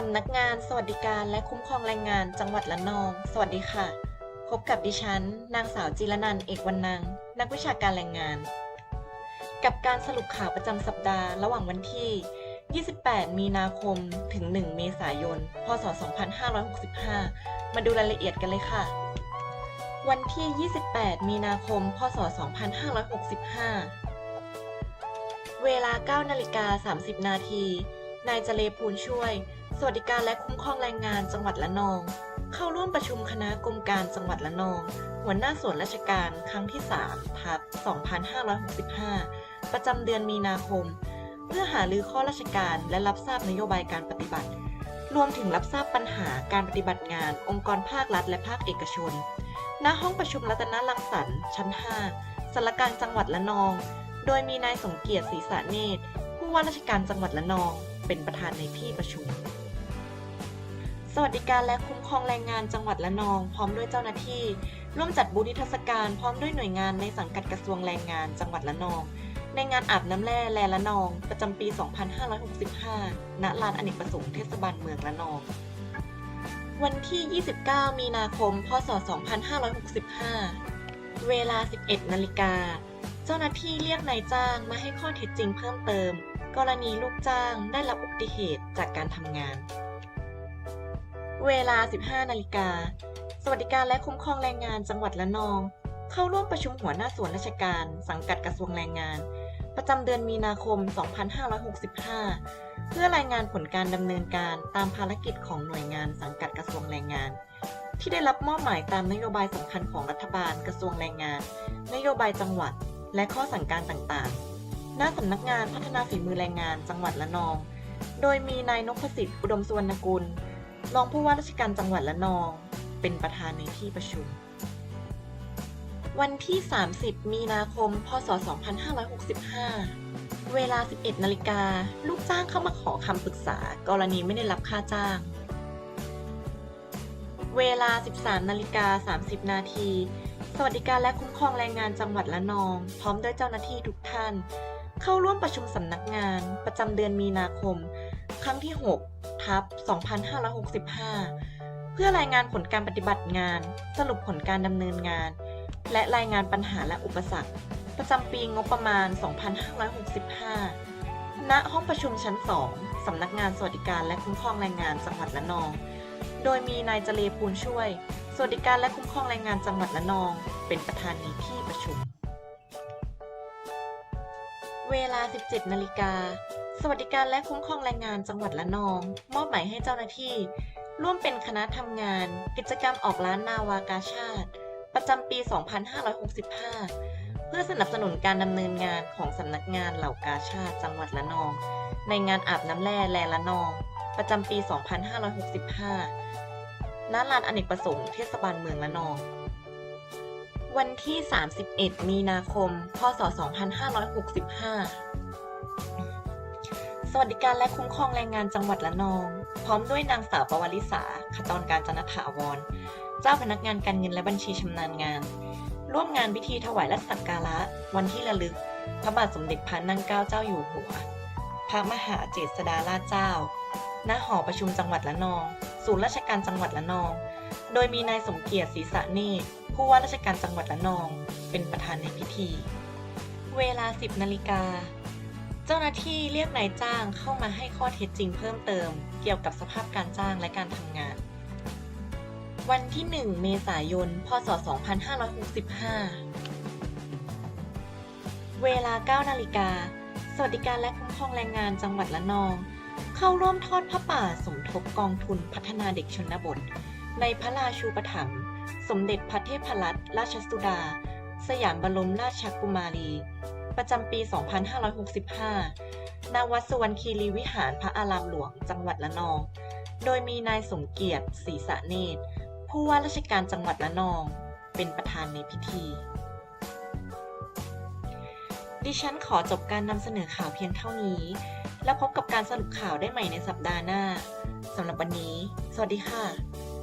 สำนักงานสวัสดิการและคุ้มครองแรงงานจังหวัดละนอง สวัสดีค่ะ พบกับดิฉัน นางสาวจิรนันเอกวรรณัง นักวิชาการแรงงาน กับการสรุปข่าวประจำสัปดาห์ระหว่างวันที่ 28 มีนาคม ถึง 1 เมษายน พศ 2565 มาดูรายละเอียดกันเลยค่ะ วันที่ 28 มีนาคม พศ 2565 เวลา 9 นาฬิกา 30 นาทีนายเจเลพูนช่วย สวัสดิการและคุ้มครองแรงงานจังหวัดละนอง เข้าร่วมประชุมคณะกรมการจังหวัดละนอง หัวหน้าส่วนราชการครั้งที่3ทับ2565 ประจำเดือนมีนาคม เพื่อหารือข้อราชการและรับทราบนโยบายการปฏิบัติ รวมถึงรับทราบปัญหาการปฏิบัติงาน องค์กรภาครัฐและภาคเอกชน ณ ห้องประชุมรัตนรังสรรค์ชั้น 5สารกลางจังหวัดละนอง โดยมีนายสมเกียรติศรีสะเนตรผู้ว่าราชการจังหวัดละนองเป็นประธานในที่ประชุม สวัสดิการและคุ้มครองแรงงานจังหวัดละนอง พร้อมด้วยเจ้าหน้าที่ ร่วมจัดบูธนิทรรศการพร้อมด้วยหน่วยงานในสังกัดกระทรวงแรงงานจังหวัดละนอง ในงานอาบน้ำแร่แลละนอง ประจำปี 2565 ณ ลานอเนกประสงค์เทศบาลเมืองละนอง วันที่ 29 มีนาคม พศ 2565 เวลา 11 นาฬิกา เจ้าหน้าที่เรียกนายจ้างมาให้ข้อเท็จจริงเพิ่มเติม กรณีลูกจ้างได้รับอุบัติเหตุจากการทำงาน เวลา 15 นาฬิกา สวัสดิการและคุ้มครองแรงงานจังหวัดละนอง เข้าร่วมประชุมหัวหน้าส่วนราชการ สังกัดกระทรวงแรงงาน ประจำเดือนมีนาคม 2565 เพื่อรายงานผลการดำเนินการตามภารกิจของหน่วยงานสังกัดกระทรวงแรงงาน ที่ได้รับมอบหมายตามนโยบายสำคัญของรัฐบาลกระทรวงแรงงาน นโยบายจังหวัด และข้อสั่งการต่างๆ หน้าสำนักงานพัฒนาฝีมือแรงงานจังหวัดละนอง โดยมีนายนพสิทธิ์อุดมสุวรรณกุล รองผู้ว่าราชการจังหวัดละนอง เป็นประธานในที่ประชุม วันที่ 30 มีนาคม พศ 2565 เวลา 11 นาฬิกา ลูกจ้างเข้ามาขอคำปรึกษา กรณีไม่ได้รับค่าจ้าง เวลา 13 นาฬิกา 30 นาที สวัสดิการและคุ้มครองแรงงานจังหวัดละนอง พร้อมด้วยเจ้าหน้าที่ทุกท่าน เข้าร่วมประชุมสำนักงาน ประจำเดือนมีนาคม ครั้งที่ 6 ทับ 2565 เพื่อรายงานผลการปฏิบัติงาน สรุปผลการดำเนินงาน และรายงานปัญหาและอุปสรรค ประจำปีงบประมาณ 2565 ณ ห้องประชุมชั้น 2 สำนักงานสวัสดิการและคุ้มครองแรงงานจังหวัดละนอง โดยมีนายเจเลพูนช่วย สวัสดิการและคุ้มครองแรงงานจังหวัดละนอง เป็นประธานในที่ประชุม เวลา 17 นาฬิกา สวัสดิการและคุ้มครองแรงงานจังหวัดละนอง มอบหมายให้เจ้าหน้าที่ ร่วมเป็นคณะทำงาน กิจกรรมออกร้านนาวากาชาติ ประจำปี 2565 เพื่อสนับสนุนการดำเนินงานของสำนักงานเหล่ากาชาติจังหวัดละนอง ในงานอาบน้ำแร่แลละนอง ประจำปี 2565 ณ ลานอเนกประสงค์เทศบาลเมืองละนอง วันที่ 31 มีนาคม พศ 2565 สวัสดิการและคุ้มครองแรงงานจังหวัดละนอง พร้อมด้วยนางสาวปวริษาขจรการจนถาวร เจ้าพนักงานการเงินและบัญชีชำนาญงาน ร่วมงานพิธีถวายและสักการะ วันที่ระลึก พระบาทสมเด็จพระนั่งเกล้าเจ้าอยู่หัว พระมหาเจษฎาราชเจ้า ณ หอประชุมจังหวัดละนอง ศูนย์ราชการจังหวัดละนอง โดยมีนายสมเกียรติศรีสะเนตรผู้ว่าราชการจังหวัดละนอง เป็นประธานในพิธี เวลา 10นาฬิกา เจ้าหน้าที่เรียกนายจ้างเข้ามาให้ข้อเท็จจริงเพิ่มเติม เกี่ยวกับสภาพการจ้างและการทำงาน วันที่ 1 เมษายน พศ 2565 เวลา 9 นาฬิกา สวัสดิการและคุ้มครองแรงงานจังหวัดละนอง เข้าร่วมทอดผ้าป่าสมทบกองทุนพัฒนาเด็กชนบท ในพระราชูปถัมภ์สมเด็จพระเทพรัตนราชสุดา สยามบรมราชกุมารี ประจำปี 2565 ณ วัดสุวรรณคีรีวิหารพระอารามหลวง จังหวัดละนอง โดยมีนายสมเกียรติศรีสะเนตร ผู้ว่าราชการจังหวัดละนอง เป็นประธานในพิธี ดิฉันขอจบการนำเสนอข่าวเพียงเท่านี้ แล้วพบกับการสรุปข่าวได้ใหม่ในสัปดาห์หน้า สำหรับวันนี้ สวัสดีค่ะ